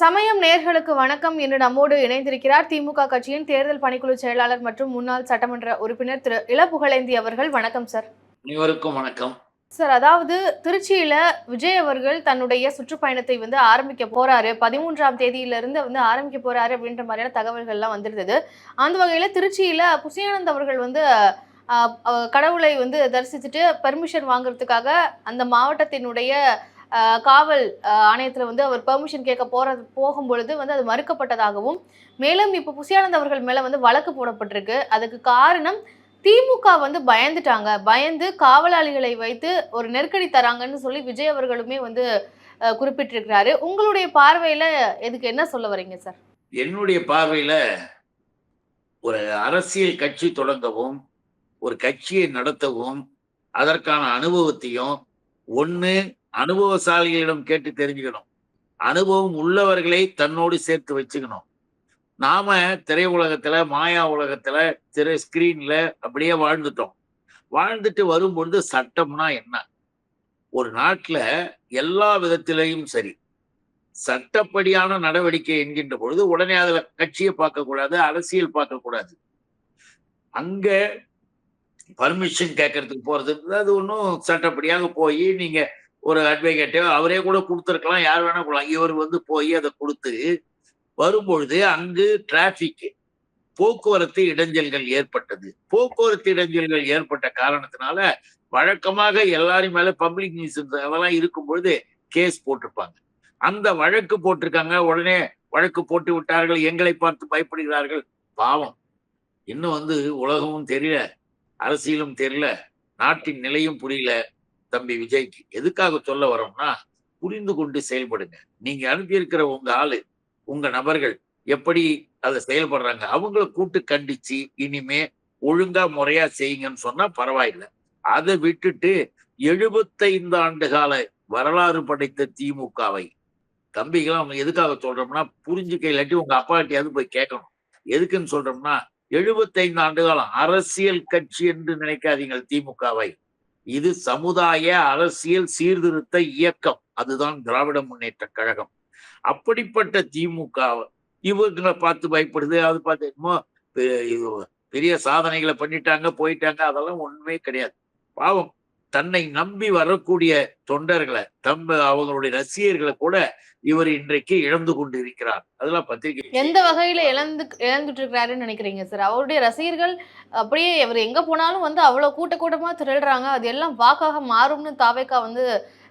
சமயம் நேர்களுக்கு வணக்கம் என்று நம்மோடு இணைந்திருக்கிறார் திமுக கட்சியின் தேர்தல் பணிக்குழு செயலாளர் மற்றும் முன்னாள் சட்டமன்ற உறுப்பினர் திரு இளப்புகழேந்தி அவர்கள். வணக்கம் சார். அனைவருக்கும் வணக்கம். சார் அதாவது திருச்சியில விஜய் அவர்கள் தன்னுடைய சுற்றுப்பயணத்தை வந்து ஆரம்பிக்க போறாரு. பதிமூன்றாம் தேதியிலிருந்து வந்து ஆரம்பிக்க போறாரு அப்படின்ற மாதிரியான தகவல்கள்லாம் வந்திருந்தது. அந்த வகையில திருச்சியில புசியானந்த் அவர்கள் வந்து கடவுளை வந்து தரிசிச்சுட்டு பெர்மிஷன் வாங்குறதுக்காக அந்த மாவட்டத்தினுடைய காவல் ஆணையத்தில் வந்து அவர் பெர்மிஷன் கேட்க போறது போகும்பொழுது வந்து அது மறுக்கப்பட்டதாகவும் மேலும் இப்போ புசியானந்த் அவர்கள் மேலே வந்து வழக்கு போடப்பட்டிருக்கு. அதுக்கு காரணம் திமுக வந்து பயந்துட்டாங்க. பயந்து காவலாளிகளை வைத்து ஒரு நெருக்கடி தராங்கன்னு சொல்லி விஜய் அவர்களுமே வந்து குறிப்பிட்டிருக்கிறாரு. உங்களுடைய பார்வையில இதுக்கு என்ன சொல்ல வரீங்க சார் என்னுடைய பார்வையில ஒரு அரசியல் கட்சி தொடங்கவும் ஒரு கட்சியை நடத்தவும் அதற்கான அனுபவத்தையும் ஒன்று அனுபவசாலிகளிடம் கேட்டு தெரிஞ்சுக்கணும். அனுபவம் உள்ளவர்களை தன்னோடு சேர்த்து வச்சுக்கணும். நாம திரை உலகத்துல மாயா உலகத்துல திரை ஸ்கிரீன்ல அப்படியே வாழ்ந்துட்டோம். வாழ்ந்துட்டு வரும்பொழுது சட்டம்னா என்ன? ஒரு நாட்டில் எல்லா விதத்திலையும் சரி. சட்டப்படியான நடவடிக்கை என்கின்ற பொழுது உடனே அதில் கட்சியை பார்க்கக்கூடாது அரசியல் பார்க்கக்கூடாது. அங்கே அங்க பர்மிஷன் கேட்கறதுக்கு போறது அது ஒன்றும் சட்டப்படியாக போய் நீங்க ஒரு அட்வொகேட்டோ அவரே கூட கொடுத்துருக்கலாம். யார் வேணா கொடுக்கலாம். இவர் வந்து போய் அதை கொடுத்து வரும்பொழுது அங்கு டிராஃபிக் போக்குவரத்து இடைஞ்சல்கள் ஏற்பட்டது. போக்குவரத்து இடைஞ்சல்கள் ஏற்பட்ட காரணத்தினால வழக்கமாக எல்லாரும் மேல பப்ளிக் நியூஸ் அதெல்லாம் இருக்கும் பொழுது கேஸ் போட்டிருப்பாங்க. அந்த வழக்கு போட்டிருக்காங்க. உடனே வழக்கு போட்டு விட்டார்கள். எங்களை பார்த்து பயப்படுகிறார்கள். பாவம். இன்னும் வந்து உலகமும் தெரியல. அரசியலும் தெரியல. நாட்டின் நிலையும் புரியல. தம்பி விஜய்க்கு எதுக்காக சொல்ல வரோம்னா புரிந்து கொண்டு செயல்படுங்க. நீங்க அனுப்பியிருக்கிற உங்க ஆளு உங்க நபர்கள் எப்படி அதை செயல்படுறாங்க அவங்கள கூட்டு கண்டிச்சு இனிமே ஒழுங்கா முறையா செய்யுங்கன்னு சொன்னா பரவாயில்லை. அதை விட்டுட்டு எழுபத்தைந்து ஆண்டு கால வரலாறு படைத்த திமுகவை தம்பிகளாம் அவங்க எதுக்காக சொல்றோம்னா புரிஞ்சுக்க இல்லாட்டி உங்க அப்பாட்டியாவது போய் கேட்கணும். எதுக்குன்னு சொல்றோம்னா எழுபத்தைந்து ஆண்டு காலம் அரசியல் கட்சி என்று நினைக்காதீங்கள் திமுகவை. இது சமுதாய அரசியல் சீர்திருத்த இயக்கம். அதுதான் திராவிட முன்னேற்ற கழகம். அப்படிப்பட்ட திமுக இவங்களை பார்த்து பயப்படுது. அது பார்த்து என்னமோ பெரிய சாதனைகளை பண்ணிட்டாங்க போயிட்டாங்க. அதெல்லாம் ஒண்ணுமே கிடையாது. பாவம். தன்னை நம்பி வரக்கூடிய தொண்டர்களை தம் அவங்களுடைய ரசிகர்களை கூட இவர் இன்றைக்கு இழந்து கொண்டு இருக்கிறார் அதெல்லாம் பத்திரிகை எந்த வகையில இழந்து இழந்துட்டு இருக்கிறாருன்னு நினைக்கிறீங்க சார் அவருடைய ரசிகர்கள் அப்படியே இவர் எங்க போனாலும் வந்து அவ்வளவு கூட்ட கூட்டமா திரள்றாங்க. அது எல்லாம் வாக்காக மாறும்னு தாவேக்கா வந்து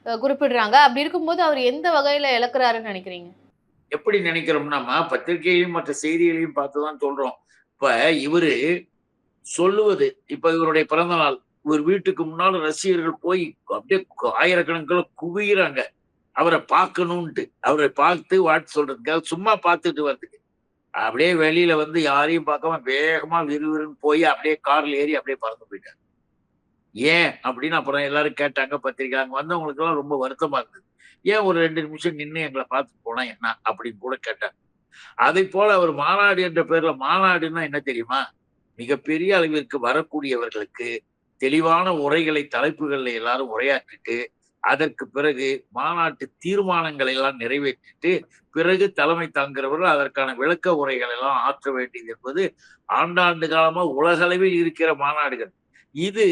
குறிப்பிடுறாங்க. அப்படி இருக்கும்போது அவர் எந்த வகையில இழக்கிறாருன்னு நினைக்கிறீங்க? எப்படி நினைக்கிறோம்னாமா பத்திரிகையிலையும் மற்ற செய்திகளையும் பார்த்துதான் சொல்றோம். இப்ப இவரு சொல்லுவது இப்ப இவருடைய பிறந்த நாள் ஒரு வீட்டுக்கு முன்னால ரசிகர்கள் போய் அப்படியே ஆயிரக்கணக்கில் குவிகிறாங்க அவரை பார்க்கணும்ட்டு அவரை பார்த்து வாட்டு சொல்றதுக்காக சும்மா பார்த்துட்டு வர்றதுக்கு. அப்படியே வெளியில வந்து யாரையும் பார்க்காம வேகமா விறுவிறுன்னு போய் அப்படியே கார்ல ஏறி அப்படியே பறந்து போயிட்டாங்க ஏன் அப்படின்னு அப்புறம் எல்லாரும் கேட்டாங்க பத்திரிக்கை அங்க வந்தவங்களுக்கு எல்லாம் ரொம்ப வருத்தமா இருந்தது. ஏன் ஒரு ரெண்டு நிமிஷம் நின்று எங்களை பார்த்து போனா என்ன அப்படின்னு கூட கேட்டாங்க. அதை போல அவர் மாநாடு என்ற பேர்ல மாநாடுன்னா என்ன தெரியுமா? மிகப்பெரிய அளவிற்கு வரக்கூடியவர்களுக்கு தெளிவான உரைகளை தலைப்புகளில் எல்லாரும் உரையாற்றிட்டு அதற்கு பிறகு மாநாட்டு தீர்மானங்களை எல்லாம் நிறைவேற்றிட்டு பிறகு தலைமை தாங்கிறவர்கள் அதற்கான விளக்க உரைகள் எல்லாம் ஆற்ற வேண்டியது என்பது ஆண்டாண்டு காலமா உலகளவில் இருக்கிற மாநாடுகள். இது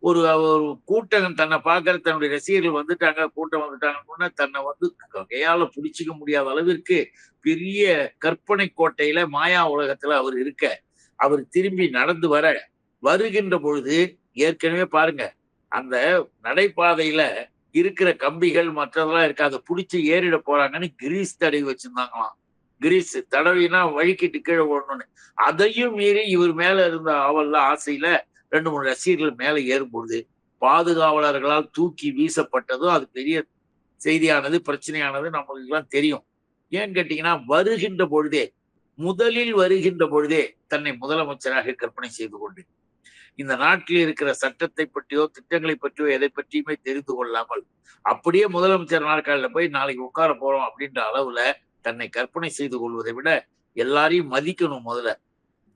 ஒரு ஒரு கூட்டம் தன்னை பார்க்கற தன்னுடைய ரசிகர்கள் வந்துட்டாங்க கூட்டம் வந்துட்டாங்கன்னா தன்னை வந்து கையால பிடிச்சிக்க முடியாத அளவிற்கு பெரிய கற்பனை கோட்டையில மாயா உலகத்துல அவர் இருக்க அவர் திரும்பி நடந்து வர வருகின்ற பொழுது ஏற்கனவே பாருங்க அந்த நடைபாதையில இருக்கிற கம்பிகள் மற்றதெல்லாம் இருக்கு. அதை பிடிச்சி ஏறிட போறாங்கன்னு கிரீஸ் தடவி வச்சிருந்தாங்களாம். கிரீஸ் தடவினா வழிக்கிட்டு கீழே ஓடணும்னு. அதையும் மீறி இவர் மேல இருந்த அவல்ல ஆசையில ரெண்டு மூணு ரசிகர்கள் மேல ஏறும்பொழுது பாதுகாவலர்களால் தூக்கி வீசப்பட்டதும் அது பெரிய செய்தியானது பிரச்சனையானது நம்மளுக்கு எல்லாம் தெரியும். ஏன்னு கேட்டீங்கன்னா வருகின்ற பொழுதே முதலில் வருகின்ற பொழுதே தன்னை முதலமைச்சராக கற்பனை செய்து கொண்டு இந்த நாட்டில் இருக்கிற சட்டத்தை பற்றியோ திட்டங்களை பற்றியோ எதை பற்றியுமே தெரிந்து கொள்ளாமல் அப்படியே முதலமைச்சர் நாற்காலில் போய் நாளைக்கு உட்கார போறோம் அப்படின்ற அளவுல தன்னை கற்பனை செய்து கொள்வதை விட எல்லாரையும் மதிக்கணும் முதல்ல.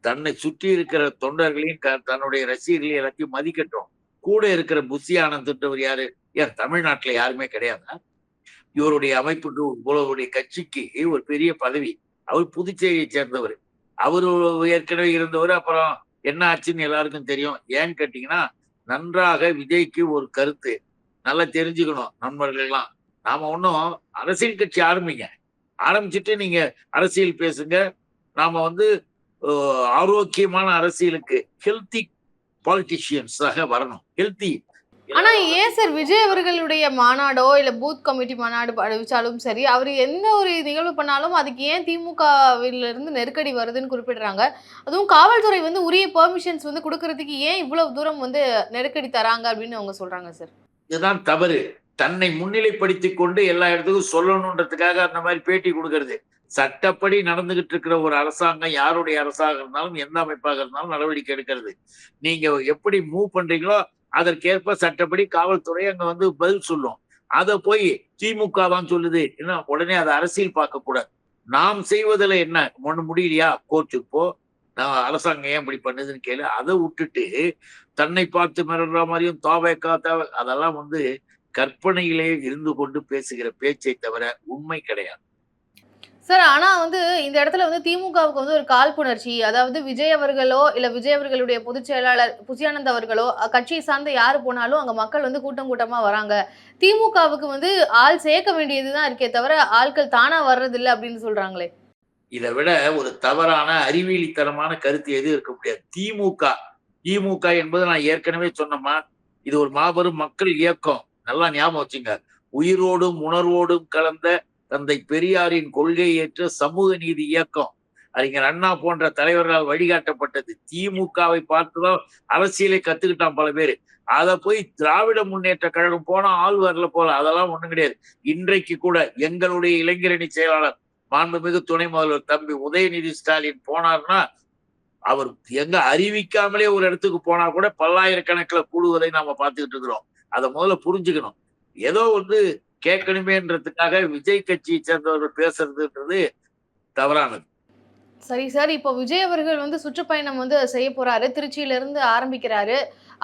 தன்னை சுற்றி இருக்கிற தொண்டர்களையும் க- தன்னுடைய ரசிகர்களையும் எல்லாத்தையும் மதிக்கட்டும். கூட இருக்கிற புஷி ஆனந்த்ன்றவர் யாரு? ஏன் தமிழ்நாட்டுல யாருமே கிடையாதா? இவருடைய அமைப்புக்கு இவருடைய கட்சிக்கு ஒரு பெரிய பதவி. அவர் புதுச்சேரியை சேர்ந்தவர். அவரு ஏற்கனவே இருந்தவர் அப்புறம் என்ன ஆச்சுன்னு எல்லாருக்கும் தெரியும். ஏன்னு கேட்டீங்கன்னா நன்றாக விஜய்க்கு ஒரு கருத்து. நல்லா தெரிஞ்சுக்கணும் நண்பர்கள்லாம். நாம ஒன்றும் அரசியல் கட்சி ஆரம்பிங்க. ஆரம்பிச்சுட்டு நீங்க அரசியல் பேசுங்க. நாம வந்து ஆரோக்கியமான அரசியலுக்கு ஹெல்த்தி பாலிட்டிஷியன்ஸாக வரணும். ஹெல்த்தி ஆனா ஏன் சார் விஜய் அவர்களுடைய மாநாடோ இல்ல பூத் கமிட்டி மாநாடு அறிவிச்சாலும் சரி அவர் எந்த ஒரு நிகழ்வு பண்ணாலும் அதுக்கு ஏன் திமுகவில இருந்து நெருக்கடி வருதுன்னு குறிப்பிடுறாங்க. அதுவும் காவல்துறை வந்து உரிய பெர்மிஷன்ஸ் வந்து கொடுக்கறதுக்கு ஏன் இவ்வளவு தூரம் வந்து நெருக்கடி தராங்க அப்படின்னு அவங்க சொல்றாங்க சார். இதுதான் தவறு. தன்னை முன்னிலைப்படுத்தி கொண்டு எல்லா இடத்துக்கும் சொல்லணுன்றதுக்காக அந்த மாதிரி பேட்டி கொடுக்கறது. சட்டப்படி நடந்துகிட்டு இருக்கிற ஒரு அரசாங்கம் யாருடைய அரசாக இருந்தாலும் எந்த அமைப்பாக இருந்தாலும் நடவடிக்கை எடுக்கிறது. நீங்க எப்படி மூவ் பண்றீங்களோ அதற்கேற்ப சட்டப்படி காவல்துறை அங்க வந்து பதில் சொல்லும். அதை போய் திமுக தான் சொல்லுது. என்ன உடனே அதை அரசியல் பார்க்க கூடாது. நாம் செய்வதில் என்ன? ஒண்ணு முடியலையா? கோர்ட்டுக்கு போ. நான் அரசாங்கம் ஏன் இப்படி பண்ணுதுன்னு கேளு. அதை விட்டுட்டு தன்னை பார்த்து மிரடுற மாதிரியும் தாவேக்கா தேவை அதெல்லாம் வந்து கற்பனையிலே இருந்து கொண்டு பேசுகிற பேச்சை தவிர உண்மை கிடையாது. சார் ஆனா வந்து இந்த இடத்துல வந்து திமுகவுக்கு வந்து ஒரு காழ்ப்புணர்ச்சி அதாவது விஜய் அவர்களோ இல்ல விஜய் அவர்களுடைய பொதுச் செயலாளர் புசியானந்த் அவர்களோ கட்சியை சார்ந்த யாரு போனாலும் அங்க மக்கள் வந்து கூட்டம் கூட்டமா வராங்க. திமுகவுக்கு வந்து ஆள் சேர்க்க வேண்டியதுதான் இருக்கே தவிர ஆட்கள் தானா வர்றதில்லை அப்படின்னு சொல்றாங்களே. இதை விட ஒரு தவறான அறிவியலித்தனமான கருத்து எதுவும் இருக்க முடியாது. திமுக திமுக என்பது நான் ஏற்கனவே சொன்னமா இது ஒரு மாபெரும் மக்கள் இயக்கம். நல்லா ஞாபகம் வச்சுங்க. உயிரோடும் உணர்வோடும் கலந்த தந்தை பெரியாரின் கொள்கை ஏற்ற சமூக நீதி இயக்கம். அறிஞர் அண்ணா போன்ற தலைவர்களால் வழிகாட்டப்பட்டது. திமுகவை பார்த்துதான் அரசியலை கத்துக்கிட்டான் பல பேர். அதை போய் திராவிட முன்னேற்ற கழகம் போனா ஆள் வரல போல. அதெல்லாம் ஒண்ணும் கிடையாது. இன்றைக்கு கூட எங்களுடைய இளைஞரணி செயலாளர் மாண்புமிகு துணை முதல்வர் தம்பி உதயநிதி ஸ்டாலின் போனார்னா அவர் எங்க அறிவிக்காமலே ஒரு இடத்துக்கு போனா கூட பல்லாயிரக்கணக்கில் கூடுவதை நாம பார்த்துக்கிட்டு இருக்கிறோம். அதை முதல்ல புரிஞ்சுக்கணும். ஏதோ வந்து கேட்கணுமேன்றதுக்காக விஜய் கட்சியை சேர்ந்தவர்கள் பேசுறதுன்றது தவறானது. சரி சார். இப்போ விஜய் அவர்கள் வந்து சுற்றுப்பயணம் வந்து செய்ய போறாரு. திருச்சியில இருந்து ஆரம்பிக்கிறாரு.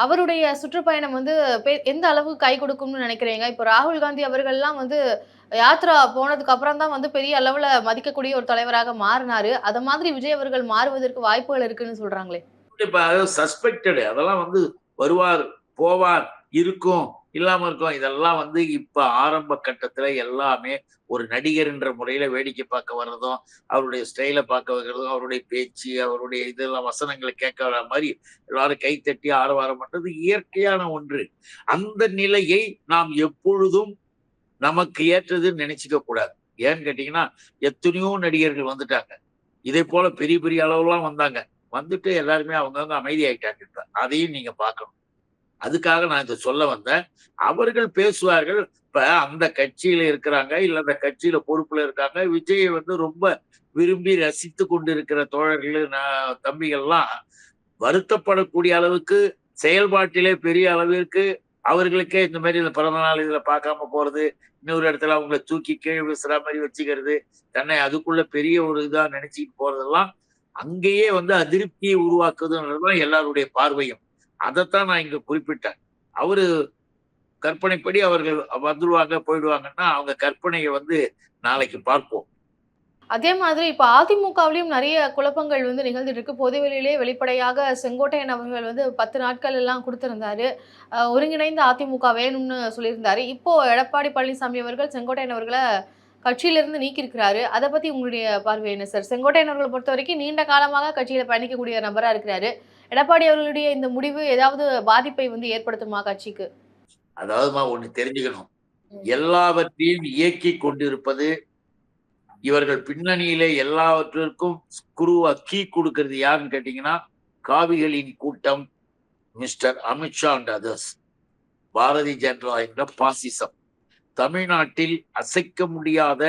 அவருடைய சுற்றுப்பயணம் வந்து எந்த அளவுக்கு கை கொடுக்கும்னு நினைக்கிறீங்க? இப்போ ராகுல் காந்தி அவர்கள்லாம் வந்து யாத்ரா போனதுக்கு அப்புறம் தான் வந்து பெரிய அளவுல மதிக்கக்கூடிய ஒரு தலைவராக மாறினாரு. அத மாதிரி விஜய் அவர்கள் மாறுவதற்கு வாய்ப்புகள் இருக்குன்னு சொல்றாங்களே. இப்ப சஸ்பெக்டடு அதெல்லாம் வந்து வருவார் போவார் இருக்கும். இல்லாம இருக்கும் இதெல்லாம் வந்து இப்ப ஆரம்ப கட்டத்துல எல்லாமே ஒரு நடிகர் என்ற முறையில வேடிக்கை பார்க்க வர்றதும் அவருடைய ஸ்டைலை பார்க்க வைக்கிறதும் அவருடைய பேச்சு அவருடைய இதெல்லாம் வசனங்களை கேட்க வர மாதிரி எல்லாரும் கை தட்டி ஆரவாரம் பண்றது இயற்கையான ஒன்று. அந்த நிலையை நாம் எப்பொழுதும் நமக்கு ஏற்றதுன்னு நினைச்சுக்க கூடாது. ஏன்னு கேட்டீங்கன்னா எத்தனையோ நடிகர்கள் வந்துட்டாங்க. இதே போல பெரிய பெரிய அளவுலாம் வந்தாங்க. வந்துட்டு எல்லாருமே அவங்கவங்க அமைதியாயிட்டாங்க அதையும் நீங்க பார்க்கணும். அதுக்காக நான் இதை சொல்ல வந்தேன். அவர்கள் பேசுவார்கள் இப்ப அந்த கட்சியில இருக்கிறாங்க இல்ல அந்த கட்சியில பொறுப்புல இருக்காங்க. விஜயை வந்து ரொம்ப விரும்பி ரசித்து கொண்டு இருக்கிற தோழர்கள் நான் தம்பிகள்லாம் வருத்தப்படக்கூடிய அளவுக்கு செயல்பாட்டிலே பெரிய அளவிற்கு அவர்களுக்கே இந்த மாதிரி இந்த பிறந்த நாள் இதுல பார்க்காம போறது இன்னொரு இடத்துல அவங்கள தூக்கி கீழே விசுற மாதிரி வச்சுக்கிறது தன்னை அதுக்குள்ள பெரிய ஒரு இதா நினைச்சிட்டு போறதெல்லாம் அங்கேயே வந்து அதிருப்தியை உருவாக்குதுன்றதுதான் எல்லாருடைய பார்வையும். அதைத்தான் நான் இங்க குறிப்பிட்டேன். அவரு கற்பனைப்படி அவர்கள் வந்துடுவாங்க போயிடுவாங்கன்னா அவங்க கற்பனையை வந்து நாளைக்கு பார்ப்போம். அதே மாதிரி இப்போ அதிமுகவிலையும் நிறைய குழப்பங்கள் வந்து நிகழ்ந்துட்டு இருக்கு பொதுவெளியிலே வெளிப்படையாக செங்கோட்டையன் அவர்கள் வந்து பத்து நாட்கள் எல்லாம் கொடுத்திருந்தாரு. ஒருங்கிணைந்த அதிமுக வேணும்னு சொல்லியிருந்தாரு. இப்போ எடப்பாடி பழனிசாமி அவர்கள் செங்கோட்டையன் அவர்களை கட்சியிலிருந்து நீக்கியிருக்கிறாரு. அதை பத்தி உங்களுடைய பார்வை என்ன சார்? செங்கோட்டையன் அவர்களை பொறுத்த வரைக்கும் நீண்ட காலமாக கட்சியில பயணிக்கக்கூடிய நபரா இருக்கிறாரு. எடப்பாடி அவர்களுடைய இந்த முடிவு ஏதாவது பாதிப்பை வந்து ஏற்படுத்துமா கட்சிக்கு? அதாவதுமா ஒண்ணு தெரிஞ்சுக்கணும். எல்லாவற்றையும் இயக்கி கொண்டிருப்பது இவர்கள் பின்னணியிலே எல்லாவற்றிற்கும் குருவா கீ கொடுக்கிறது யாருன்னு கேட்டீங்கன்னா காவிகளின் கூட்டம் mister Amit Shah and others Bharatiya Janata என்ற பாசிசம். தமிழ்நாட்டில் அசைக்க முடியாத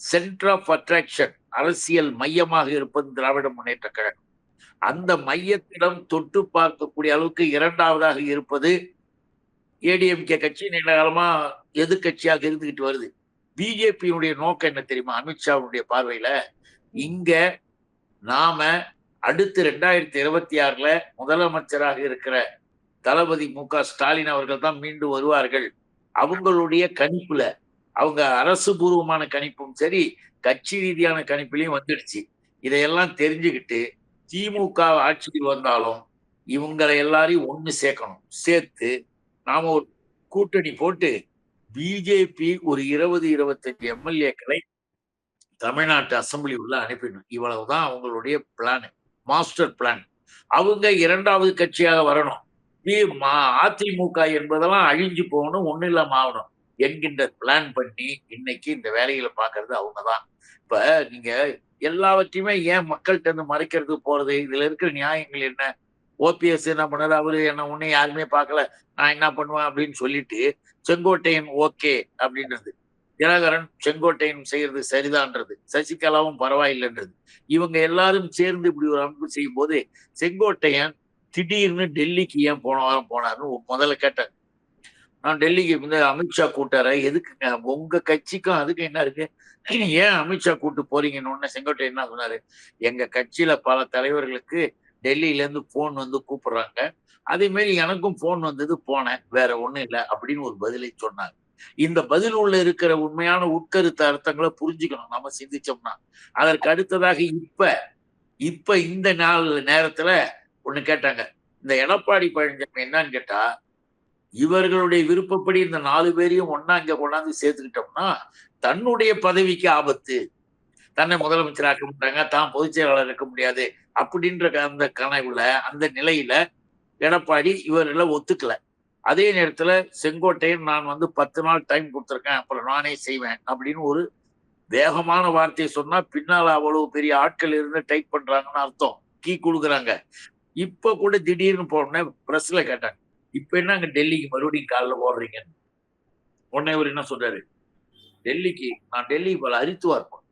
சென்டர் ஆஃப் அட்ராக்ஷன் அரசியல் மையமாக இருப்பது திராவிட முன்னேற்ற கழகம். அந்த மையத்திடம் தொட்டு பார்க்கக்கூடிய அளவுக்கு இரண்டாவதாக இருப்பது ஏடிஎம்கே கட்சி நீண்ட காலமா எதிர்கட்சியாக இருந்துகிட்டு வருது. பிஜேபியினுடைய நோக்கம் என்ன தெரியுமா? அமித்ஷாவுடைய பார்வையில இங்க நாம அடுத்து ரெண்டாயிரத்தி இருபத்தி ஆறுல முதலமைச்சராக இருக்கிற தளபதி மு க ஸ்டாலின் அவர்கள் தான் மீண்டும் வருவார்கள். அவங்களுடைய கணிப்புல அவங்க அரசு பூர்வமான கணிப்பும் சரி கட்சி ரீதியான கணிப்பிலையும் வந்துடுச்சு. இதையெல்லாம் தெரிஞ்சுக்கிட்டு திமுக ஆட்சியில் வந்தாலும் இவங்களை எல்லாரையும் ஒன்று சேர்க்கணும். சேர்த்து நாம ஒரு கூட்டணி போட்டு பிஜேபி ஒரு இருபது இருபத்தஞ்சு எம்எல்ஏக்களை தமிழ்நாட்டு அசெம்பிளி உள்ள அனுப்பிடணும். இவ்வளவுதான் அவங்களுடைய பிளான் மாஸ்டர் பிளான் அவங்க இரண்டாவது கட்சியாக வரணும். மா- அதிமுக என்பதெல்லாம் அழிஞ்சு போகணும் ஒன்றும் இல்லாம ஆகணும். என்கின்ற பிளான் பண்ணி இன்னைக்கு இந்த வேலைகளை பார்க்கறது அவங்க தான் இப்ப நீங்க எல்லாவற்றையுமே ஏன் மக்கள்கிட்ட இருந்து மறைக்கிறது போறது? இதுல இருக்கிற நியாயங்கள் என்ன? ஓபிஎஸ் என்ன பண்ணாரு? அவரு என்ன ஒண்ணு யாருமே பார்க்கல. நான் என்ன பண்ணுவேன் அப்படின்னு சொல்லிட்டு செங்கோட்டையன் ஓகே அப்படின்றது. தினகரன் செங்கோட்டையன் செய்யறது சரிதான்றது. சசிகலாவும் பரவாயில்லைன்றது. இவங்க எல்லாரும் சேர்ந்து இப்படி ஒரு அமைப்பு செய்யும் போது செங்கோட்டையன் திடீர்னு டெல்லிக்கு ஏன் போன வாரம் போனாருன்னு முதல்ல கேட்டேன் நான் டெல்லிக்கு இந்த அமித்ஷா கூட்டார எதுக்குங்க? உங்க கட்சிக்கும் அதுக்கு என்ன இருக்கு? ஏன் அமித்ஷா கூட்டு போறீங்கன்னு உடனே செங்கோட்டை என்ன சொன்னாரு? எங்க கட்சியில பல தலைவர்களுக்கு டெல்லியில இருந்து போன் வந்து கூப்பிடுறாங்க. அதே மாதிரி எனக்கும் போன் வந்தது போனேன். வேற ஒண்ணும் இல்லை அப்படின்னு ஒரு பதிலை சொன்னாங்க இந்த பதில் உள்ள இருக்கிற உண்மையான உட்கருத்து அர்த்தங்களை புரிஞ்சுக்கணும். நம்ம சிந்திச்சோம்னா. அதற்கு அடுத்ததாக இப்ப இப்ப இந்த நாள் நேரத்துல ஒண்ணு கேட்டாங்க. இந்த எடப்பாடி பழனிசாமி என்னன்னு கேட்டா இவர்களுடைய விருப்பப்படி இந்த நாலு பேரையும் ஒன்னா இங்க கொண்டாந்து சேர்த்துக்கிட்டோம்னா தன்னுடைய பதவிக்கு ஆபத்து. தன்னை முதலமைச்சராக்க மாட்டாங்க தான் பொதுச் செயலாளர் இருக்க முடியாது. அப்படின்ற அந்த கனவுல அந்த நிலையில எடப்பாடி இவர்களை ஒத்துக்கல. அதே நேரத்துல செங்கோட்டையன் நான் வந்து பத்து நாள் டைம் கொடுத்துருக்கேன் அப்புறம் நானே செய்வேன் அப்படின்னு ஒரு வேகமான வார்த்தையை சொன்னா பின்னால அவ்வளவு பெரிய ஆட்கள் இருந்து டைப் பண்றாங்கன்னு அர்த்தம். கீ கொடுக்குறாங்க. இப்ப கூட திடீர்னு போனோடனே பிரஸ்ல கேட்டாங்க. இப்ப என்ன அங்க டெல்லிக்கு மறுபடியும் காலைல போடுறீங்க உடனே இவர் என்ன சொல்றாரு? டெல்லிக்கு நான் டெல்லிக்கு போல ஹரித்துவார் போறேன்.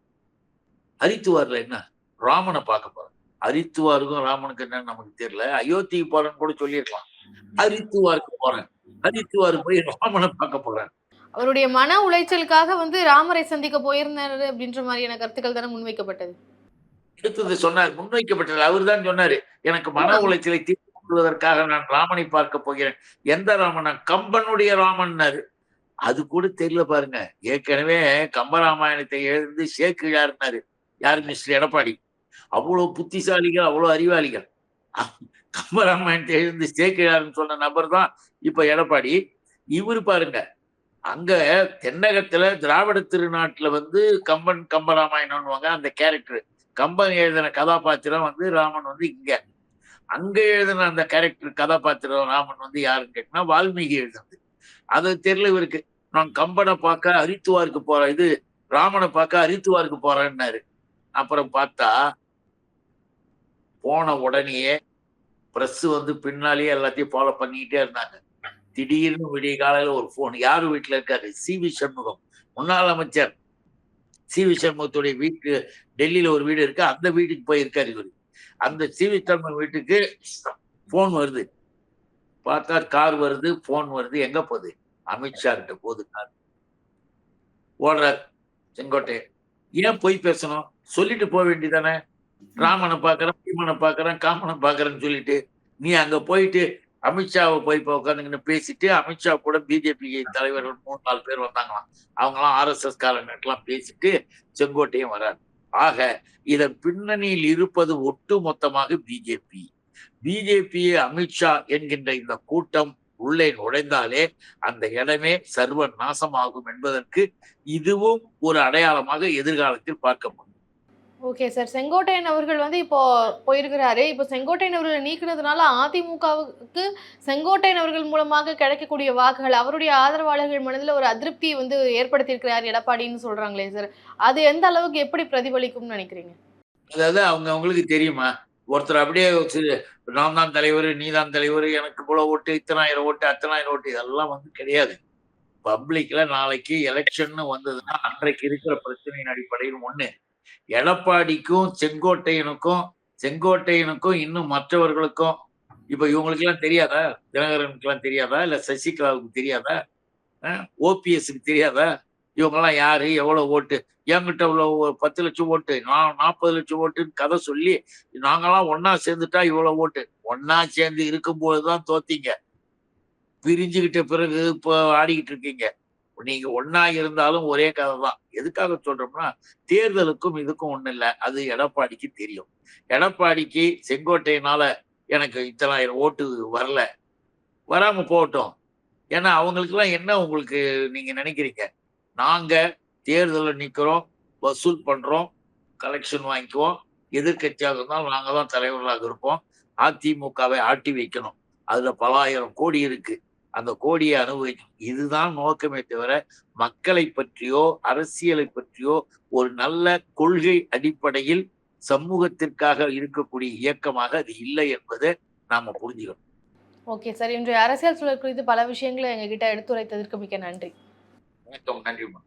ஹரித்துவார்ல என்ன? ராமனை பார்க்க போறேன். ஹரித்துவாருக்கும் ராமனுக்கு என்னன்னு நமக்கு தெரியல. அயோத்திக்கு போறேன்னு கூட சொல்லியிருக்கலாம். ஹரித்துவாருக்கு போறேன். ஹரித்துவார் போய் ராமனை பார்க்க போறேன். அவருடைய மன உளைச்சலுக்காக வந்து ராமரை சந்திக்க போயிருந்தாரு அப்படின்ற மாதிரியான கருத்துக்கள் தானே முன்வைக்கப்பட்டது? அடுத்தது சொன்னார். முன்வைக்கப்பட்டது. அவர் தான் சொன்னாரு. எனக்கு மன உளைச்சலை தீர்த்து கொள்வதற்காக நான் ராமனை பார்க்க போகிறேன். எந்த ராமன்? கம்பனுடைய ராமன்னாரு. அது கூட தெரியல பாருங்க. ஏற்கனவே கம்பராமாயணத்தை எழுந்து சேக்கிழாருன்னாரு யார் மிஸ்டர் எடப்பாடி? அவ்வளவு புத்திசாலிகள் அவ்வளவு அறிவாளிகள். கம்பராமாயணத்தை எழுந்து சேக்கிழாருன்னு சொன்ன நபர் தான் இப்ப எடப்பாடி. இவரு பாருங்க. அங்க தென்னகத்துல திராவிட திருநாட்டுல வந்து கம்பன் கம்பராமாயணம்னுவாங்க அந்த கேரக்டர். கம்பன் எழுதின கதாபாத்திரம் வந்து ராமன் வந்து இங்க. அங்க எழுதின அந்த கேரக்டர் கதாபாத்திரம் ராமன் வந்து யாருன்னு கேட்டினா வால்மீகி எழுதுனது. அது தெரியல இவருக்கு நான் கம்பனை பார்க்க அரித்துவாருக்கு போறேன் இது ராமனை பார்க்க அரித்துவாருக்கு போறேன்னாரு. அப்புறம் பார்த்தா போன உடனேயே பிரஸ் வந்து பின்னாலேயே எல்லாத்தையும் ஃபாலோ பண்ணிக்கிட்டே இருந்தாங்க. திடீர்னு விடிய காலையில ஒரு போன் யாரு வீட்டுல இருக்காரு? சி. வி. சண்முகம் முன்னாள் அமைச்சர். சி. வி. சண்முகத்துடைய வீட்டு டெல்லியில ஒரு வீடு இருக்கு அந்த வீட்டுக்கு போயிருக்காரு இவரு. அந்த சிவி வீட்டுக்கு போன் வருது. பார்த்தா கார் வருது போன் வருது எங்க போகுது? அமித்ஷா கிட்ட போகுது கார் ஓடுறார் செங்கோட்டை ஏன் போய் பேசணும்? சொல்லிட்டு போக வேண்டியதானே? ராமனை பார்க்குறேன் பீமனை பாக்குறேன் காமனை பார்க்கறேன்னு சொல்லிட்டு நீ அங்க போயிட்டு அமித்ஷாவை போய் இப்போ உட்காந்துக்கின்னு பேசிட்டு அமித்ஷா கூட பிஜேபி தலைவர்கள் மூணு நாலு பேர் வந்தாங்களாம். அவங்களாம் ஆர்எஸ்எஸ் காரங்கெல்லாம் பேசிட்டு செங்கோட்டையும் வராரு. ஆக இதன் பின்னணியில் இருப்பது ஒட்டு மொத்தமாக பிஜேபி பிஜேபி அமித்ஷா என்கின்ற இந்த கூட்டம் உள்ளே நுழைந்தாலே அந்த இடமே சர்வ நாசமாகும் என்பதற்கு இதுவும் ஒரு அடையாளமாக எதிர்காலத்தில் பார்க்கப்படும் ஓகே சார் செங்கோட்டையன் அவர்கள் வந்து இப்போ போயிருக்கிறாரு. இப்போ செங்கோட்டையன் அவர்களை நீக்கினதுனால அதிமுகவுக்கு செங்கோட்டையன் அவர்கள் மூலமாக கிடைக்கக்கூடிய வாக்குகள் அவருடைய ஆதரவாளர்கள் மனதில் ஒரு அதிருப்தியை வந்து ஏற்படுத்தியிருக்கிறார் எடப்பாடின்னு சொல்றாங்களே சார் அது எந்த அளவுக்கு எப்படி பிரதிபலிக்கும்னு நினைக்கிறீங்க? அதாவது அவங்க அவங்களுக்கு தெரியுமா? ஒருத்தர் அப்படியே நான் தான் தலைவர் நீ தான் தலைவர் எனக்கு இவ்வளோ ஓட்டு இத்தனாயிரம் ஓட்டு அத்தனாயிரம் ஓட்டு இதெல்லாம் வந்து கிடையாது. பப்ளிக்ல நாளைக்கு எலெக்ஷன் வந்ததுன்னா அன்றைக்கு இருக்கிற பிரச்சனையின் அடிப்படையில் ஒன்று எடப்பாடிக்கும் செங்கோட்டையனுக்கும் செங்கோட்டையனுக்கும் இன்னும் மற்றவர்களுக்கும் இப்ப இவங்களுக்கு எல்லாம் தெரியாதா? தினகரனுக்கு எல்லாம் தெரியாதா? இல்ல சசிகலாவுக்கு தெரியாதா? ஓபிஎஸ்க்கு தெரியாதா? இவங்க எல்லாம் யாரு? எவ்வளவு ஓட்டு? என்கிட்ட இவ்வளவு பத்து லட்சம் ஓட்டு நான் நாற்பது லட்சம் ஓட்டுன்னு கதை சொல்லி நாங்கெல்லாம் ஒன்னா சேர்ந்துட்டா இவ்வளவு ஓட்டு? ஒன்னா சேர்ந்து இருக்கும்போதுதான் தோத்தீங்க. பிரிஞ்சுக்கிட்ட பிறகு இப்போ ஆடிக்கிட்டு இருக்கீங்க. நீங்க ஒன்னா இருந்தாலும் ஒரே கதை தான். எதுக்காக சொல்றோம்னா தேர்தலுக்கும் இதுக்கும் ஒண்ணு இல்லை. அது எடப்பாடிக்கு தெரியும். எடப்பாடிக்கு செங்கோட்டையினால எனக்கு இத்தனாயிரம் ஓட்டு வரல. வராம போகட்டும். ஏன்னா அவங்களுக்கெல்லாம் என்ன உங்களுக்கு நீங்க நினைக்கிறீங்க? நாங்க தேர்தலில் நிக்கிறோம் வசூல் பண்றோம் கலெக்ஷன் வாங்கிக்குவோம். எதிர்க்கட்சியாக இருந்தாலும் நாங்க தான் தலைவர்களாக இருப்போம். அதிமுகவை ஆட்டி வைக்கணும். அதுல பலாயிரம் கோடி இருக்கு. அந்த கோடியை அனுபவிக்கும் இதுதான் நோக்கமே தவிர மக்களை பற்றியோ அரசியலை பற்றியோ ஒரு நல்ல கொள்கை அடிப்படையில் சமூகத்திற்காக இருக்கக்கூடிய இயக்கமாக அது இல்லை என்பதை நாம புரிஞ்சுக்கணும். Okay sir. இன்றைய அரசியல் சூழல் குறித்து பல விஷயங்களை எங்ககிட்ட எடுத்துரைத்ததற்கு மிக்க நன்றி. வணக்கம். நன்றிமா